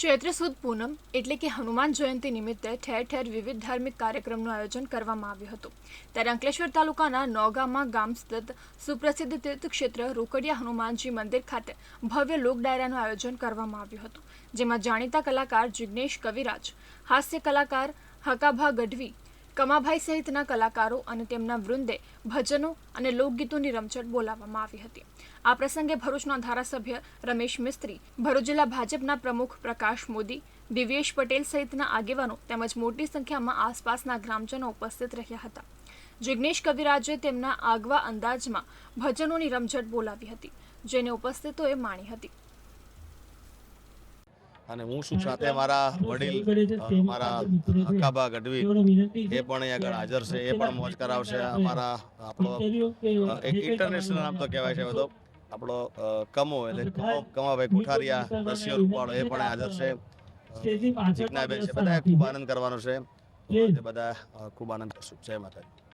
ચૈત્ર સુદ પૂનમ એટલે કે હનુમાન જયંતિ નિમિત્તે ઠેર ઠેર વિવિધ ધાર્મિક કાર્યક્રમનું આયોજન કરવામાં આવ્યું હતું. ત્યારે અંકલેશ્વર તાલુકાના નોગામાં ગામ સ્થિત સુપ્રસિદ્ધ તીર્થક્ષેત્ર રોકડિયા હનુમાનજી મંદિર ખાતે ભવ્ય લોક ડાયરાનું આયોજન કરવામાં આવ્યું હતું, જેમાં જાણીતા કલાકાર જિગ્નેશ કવિરાજ, હાસ્ય કલાકાર હકાભા ગઢવી કમાભાઈ સહિતના કલાકારો અને તેમના વૃંદે ભજનો અને લોકગીતોની રમઝટ બોલાવવામાં આવી હતી. આ પ્રસંગે ભરૂચના ધારાસભ્ય રમેશ મિસ્ત્રી, ભરૂચ જિલ્લા ભાજપના પ્રમુખ પ્રકાશ મોદી, દિવ્યેશ પટેલ સહિતના આગેવાનો તેમજ મોટી સંખ્યામાં આસપાસના ગ્રામજનો ઉપસ્થિત રહ્યા હતા. જિગ્નેશ કવિરાજે તેમના આગવા અંદાજમાં ભજનોની રમઝટ બોલાવી હતી, જેને ઉપસ્થિતોએ માણી હતી. અને હું શું સાથે મારા વડીલ મારા હકાબા ગઢવી એ પણ અહીંયા આગળ હાજર છે એ પણ મોજ કરાવશે. અમારા આપણો એક ઇન્ટરનેશનલ નામ તો કહેવાય છે બધો આપણો કમો એટલે કમો કમાભાઈ કોઠારિયા રશિયો રૂપાળો એ પણ હાજર છે. જીજ્ઞાબેન છે બધા ખૂબ આનંદ કરવાનો છે. બધા ખૂબ આનંદ કરશું. જય માતાજી.